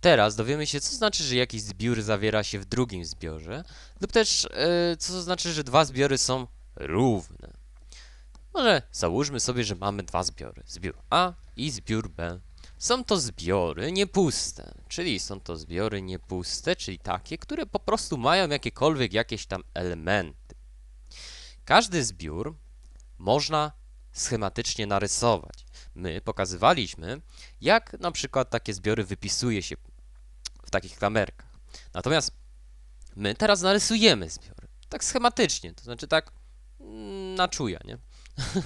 Teraz dowiemy się, co znaczy, że jakiś zbiór zawiera się w drugim zbiorze, lub też e, co znaczy, że dwa zbiory są równe. Może załóżmy sobie, że mamy dwa zbiory, zbiór A i zbiór B. Są to zbiory niepuste, czyli są to zbiory niepuste, czyli takie, które po prostu mają jakiekolwiek jakieś tam elementy. Każdy zbiór można schematycznie narysować. My pokazywaliśmy, jak na przykład takie zbiory wypisuje się w takich klamerkach. Natomiast my teraz narysujemy zbiory. Tak schematycznie, to znaczy tak mm, na czuja, nie?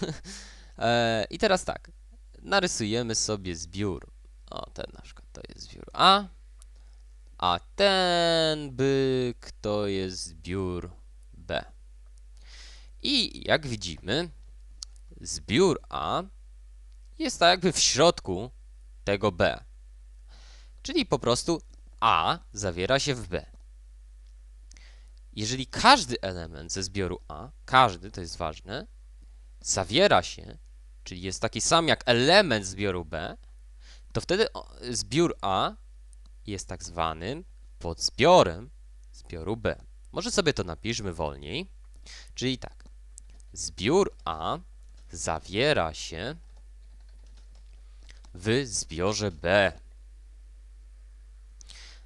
e, I teraz tak, narysujemy sobie zbiór. O, ten na przykład to jest zbiór A, a ten byk to jest zbiór B. I jak widzimy, zbiór A jest tak jakby w środku tego B. Czyli po prostu A zawiera się w B. Jeżeli każdy element ze zbioru A, każdy, to jest ważne, zawiera się, czyli jest taki sam jak element zbioru B, to wtedy zbiór A jest tak zwanym podzbiorem zbioru B. Może sobie to napiszmy wolniej. Czyli tak, zbiór A zawiera się w zbiorze B.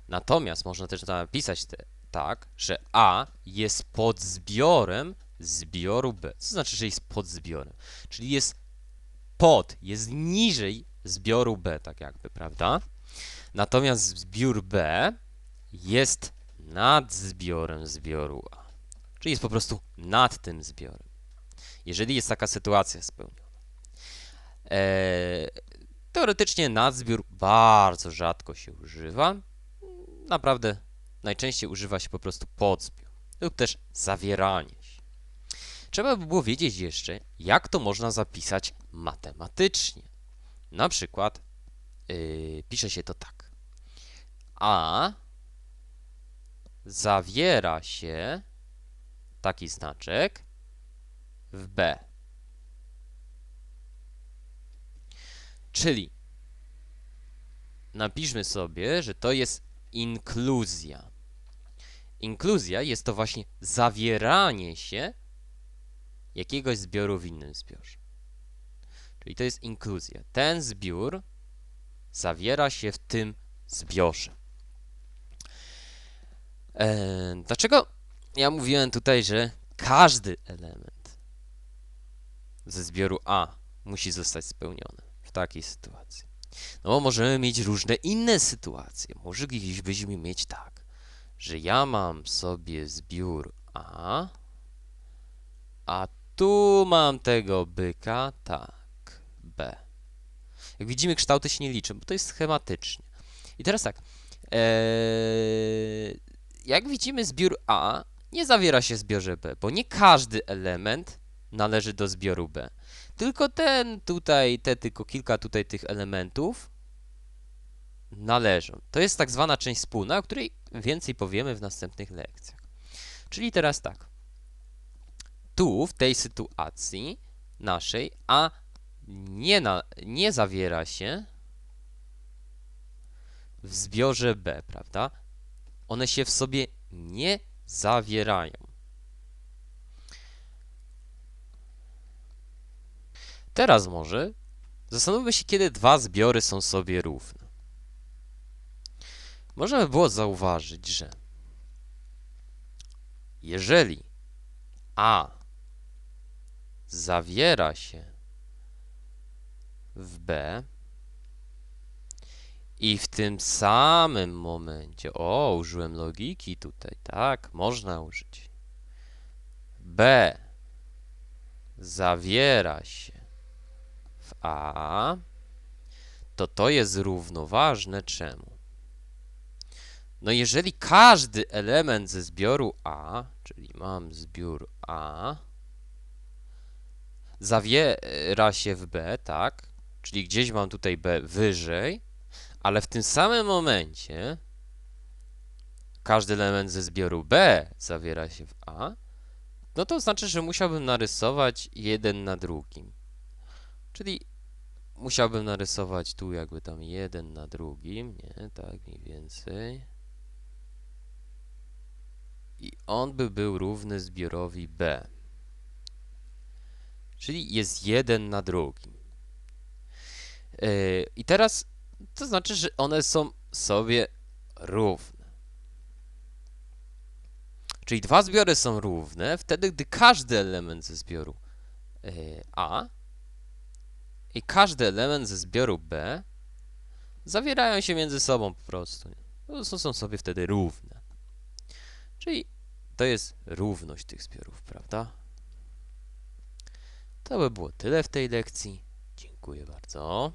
Natomiast można też napisać te, tak, że A jest podzbiorem zbioru B. Co znaczy, że jest podzbiorem? Czyli jest pod, jest niżej zbioru B, tak jakby, prawda? Natomiast zbiór B jest nad zbiorem zbioru A. Czyli jest po prostu nad tym zbiorem. Jeżeli jest taka sytuacja spełniona. Eee, teoretycznie nadzbiór bardzo rzadko się używa. Naprawdę najczęściej używa się po prostu podzbiór lub też zawieranie się. Trzeba by było wiedzieć jeszcze, jak to można zapisać matematycznie. Na przykład yy, pisze się to tak. A zawiera się taki znaczek w B. Czyli napiszmy sobie, że to jest inkluzja. Inkluzja jest to właśnie zawieranie się jakiegoś zbioru w innym zbiorze. Czyli to jest inkluzja. Ten zbiór zawiera się w tym zbiorze. Eee, dlaczego ja mówiłem tutaj, że każdy element ze zbioru A musi zostać spełniony w takiej sytuacji? No bo możemy mieć różne inne sytuacje. Moglibyśmy mieć tak, że ja mam sobie zbiór A, a tu mam tego byka, tak, B. Jak widzimy, kształty się nie liczą, bo to jest schematycznie. I teraz tak, eee, jak widzimy, zbiór A nie zawiera się w zbiorze B, bo nie każdy element należy do zbioru B. Tylko ten tutaj, te tylko kilka tutaj tych elementów należą. To jest tak zwana część wspólna, o której więcej powiemy w następnych lekcjach. Czyli teraz tak. Tu, w tej sytuacji naszej, A nie, na, nie zawiera się w zbiorze B, prawda? One się w sobie nie zawierają. Teraz może zastanówmy się, kiedy dwa zbiory są sobie równe. Można by było zauważyć, że jeżeli A zawiera się w B i w tym samym momencie, o, użyłem logiki tutaj, tak, można użyć. B zawiera się w A, to to jest równoważne czemu? No jeżeli każdy element ze zbioru A, czyli mam zbiór A, zawiera się w B, tak? Czyli gdzieś mam tutaj B wyżej, ale w tym samym momencie każdy element ze zbioru B zawiera się w A, no to znaczy, że musiałbym narysować jeden na drugim. Czyli musiałbym narysować tu jakby tam jeden na drugim, nie? Tak mniej więcej. I on by był równy zbiorowi B. Czyli jest jeden na drugim. Yy, I teraz to znaczy, że one są sobie równe. Czyli dwa zbiory są równe wtedy, gdy każdy element ze zbioru yy, A i każdy element ze zbioru B zawierają się między sobą po prostu. Są sobie wtedy równe. Czyli to jest równość tych zbiorów, prawda? To by było tyle w tej lekcji. Dziękuję bardzo.